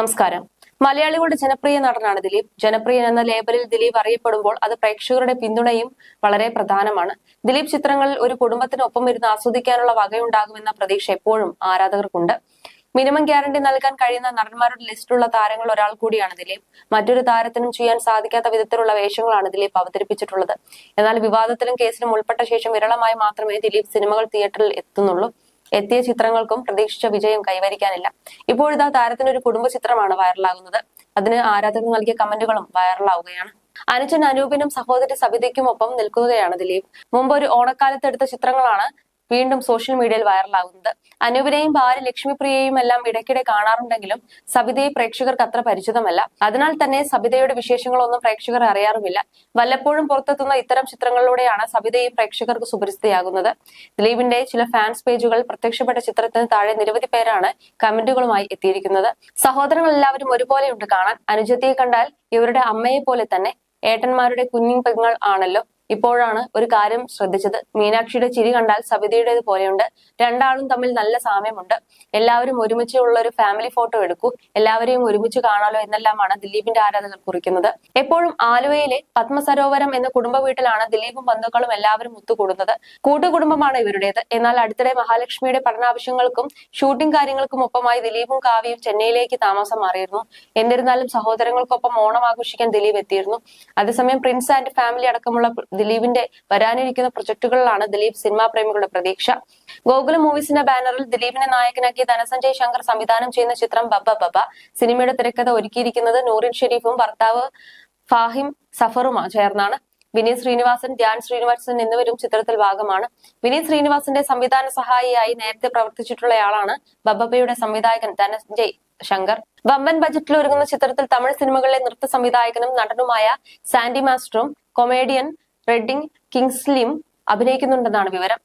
നമസ്കാരം. മലയാളികളുടെ ജനപ്രിയ നടനാണ് ദിലീപ്. ജനപ്രിയൻ എന്ന ലേബലിൽ ദിലീപ് അറിയപ്പെടുമ്പോൾ അത് പ്രേക്ഷകരുടെ പിന്തുണയും വളരെ പ്രധാനമാണ്. ദിലീപ് ചിത്രങ്ങളിൽ ഒരു കുടുംബത്തിനൊപ്പം ഇരുന്ന് ആസ്വദിക്കാനുള്ള വകയുണ്ടാകുമെന്ന പ്രതീക്ഷ എപ്പോഴും ആരാധകർക്കുണ്ട്. മിനിമം ഗ്യാരണ്ടി നൽകാൻ കഴിയുന്ന നടന്മാരുടെ ലിസ്റ്റിലുള്ള താരങ്ങൾ ഒരാൾ കൂടിയാണ് ദിലീപ്. മറ്റൊരു താരത്തിനും ചെയ്യാൻ സാധിക്കാത്ത വിധത്തിലുള്ള വേഷങ്ങളാണ് ദിലീപ് അവതരിപ്പിച്ചിട്ടുള്ളത്. എന്നാൽ വിവാദത്തിലും കേസിലും ഉൾപ്പെട്ട ശേഷം വിരളമായി മാത്രമേ ദിലീപ് സിനിമകൾ തിയേറ്ററിൽ എത്തുന്നുള്ളൂ. എത്തിയ ചിത്രങ്ങൾക്കും പ്രതീക്ഷിച്ച വിജയം കൈവരിക്കാനില്ല. ഇപ്പോഴിതാ താരത്തിന് ഒരു കുടുംബ ചിത്രമാണ് വൈറലാകുന്നത്. അതിന് ആരാധകർ നൽകിയ കമന്റുകളും വൈറലാവുകയാണ്. അനുജൻ അനൂപിനും സഹോദരി സബിതയ്ക്കുമൊപ്പം നിൽക്കുകയാണ് ദിലീപ്. മുമ്പ് ഒരു ഓണക്കാലത്ത് എടുത്ത ചിത്രങ്ങളാണ് വീണ്ടും സോഷ്യൽ മീഡിയയിൽ വൈറലാകുന്നത് അനൂപിനെയും ഭാര്യ ലക്ഷ്മിപ്രിയയും എല്ലാം ഇടയ്ക്കിടെ കാണാറുണ്ടെങ്കിലും സബിതയെ പ്രേക്ഷകർക്ക് അത്ര പരിചിതമല്ല. അതിനാൽ തന്നെ സബിതയുടെ വിശേഷങ്ങളൊന്നും പ്രേക്ഷകർ അറിയാറുമില്ല. വല്ലപ്പോഴും പുറത്തെത്തുന്ന ഇത്തരം ചിത്രങ്ങളിലൂടെയാണ് സബിതയും പ്രേക്ഷകർക്ക് സുപരിചിതയാകുന്നത്. ദിലീപിന്റെ ചില ഫാൻസ് പേജുകൾ പ്രത്യക്ഷപ്പെട്ട ചിത്രത്തിന് താഴെ നിരവധി പേരാണ് കമന്റുകളുമായി എത്തിയിരിക്കുന്നത്. സഹോദരങ്ങൾ എല്ലാവരും ഒരുപോലെയുണ്ട് കാണാൻ. അനുജത്തിയെ കണ്ടാൽ ഇവരുടെ അമ്മയെ പോലെ തന്നെ. ഏട്ടന്മാരുടെ കുഞ്ഞു പെങ്ങൾ ആണല്ലോ. ഇപ്പോഴാണ് ഒരു കാര്യം ശ്രദ്ധിച്ചത്. മീനാക്ഷിയുടെ ചിരി കണ്ടാൽ സബിതയുടേത് പോലെയുണ്ട്. രണ്ടാളും തമ്മിൽ നല്ല സാമ്യമുണ്ട്. എല്ലാവരും ഒരുമിച്ചുള്ള ഒരു ഫാമിലി ഫോട്ടോ എടുക്കൂ. എല്ലാവരെയും ഒരുമിച്ച് കാണാലോ എന്നെല്ലാമാണ് ദിലീപിന്റെ ആരാധകർ കുറിക്കുന്നത്. എപ്പോഴും ആലുവയിലെ പത്മസരോവരം എന്ന കുടുംബ വീട്ടിലാണ് ദിലീപും ബന്ധുക്കളും എല്ലാവരും ഒത്തുകൂടുന്നത്. കൂട്ടുകുടുംബമാണ് ഇവരുടേത്. എന്നാൽ അടുത്തിടെ മഹാലക്ഷ്മിയുടെ പഠനാവശ്യങ്ങൾക്കും ഷൂട്ടിംഗ് കാര്യങ്ങൾക്കും ഒപ്പമായി ദിലീപും കാവ്യയും ചെന്നൈയിലേക്ക് താമസം മാറിയിരുന്നു. എന്നിരുന്നാലും സഹോദരങ്ങൾക്കൊപ്പം ഓണം ആഘോഷിക്കാൻ ദിലീപ് എത്തിയിരുന്നു. അതേസമയം പ്രിൻസ് ആൻഡ് ഫാമിലി അടക്കമുള്ള ദിലീപിന്റെ വരാനിരിക്കുന്ന പ്രൊജക്ടുകളിലാണ് ദിലീപ് സിനിമാ പ്രേമികളുടെ പ്രതീക്ഷ. ഗോകുല മൂവീസിന്റെ ബാനറിൽ ദിലീപിനെ നായകനാക്കി ധനസഞ്ജയ് ശങ്കർ സംവിധാനം ചെയ്യുന്ന ചിത്രം ബബ്ബ ബബ സിനിമയുടെ തിരക്കഥ ഒരുക്കിയിരിക്കുന്നത് നൂറിൻ ഷെരീഫും ഭർത്താവ് ഫാഹിം സഫറുമാ ചേർന്നാണ്. വിനീത് ശ്രീനിവാസൻ ധ്യാൻ ശ്രീനിവാസൻ എന്നിവരും ചിത്രത്തിൽ ഭാഗമാണ്. വിനീത് ശ്രീനിവാസന്റെ സംവിധാന സഹായിയായി നേരത്തെ പ്രവർത്തിച്ചിട്ടുള്ളയാളാണ് ബബ്ബയുടെ സംവിധായകൻ ധനഞ്ജയ് ശങ്കർ. വമ്പൻ ബജറ്റിൽ ഒരുങ്ങുന്ന ചിത്രത്തിൽ തമിഴ് സിനിമകളിലെ നൃത്ത സംവിധായകനും നടനുമായ സാൻഡി മാസ്റ്ററും കൊമേഡിയൻ റെഡിംഗ് കിങ്സ്ലിയും അഭിനയിക്കുന്നുണ്ടെന്നാണ് വിവരം.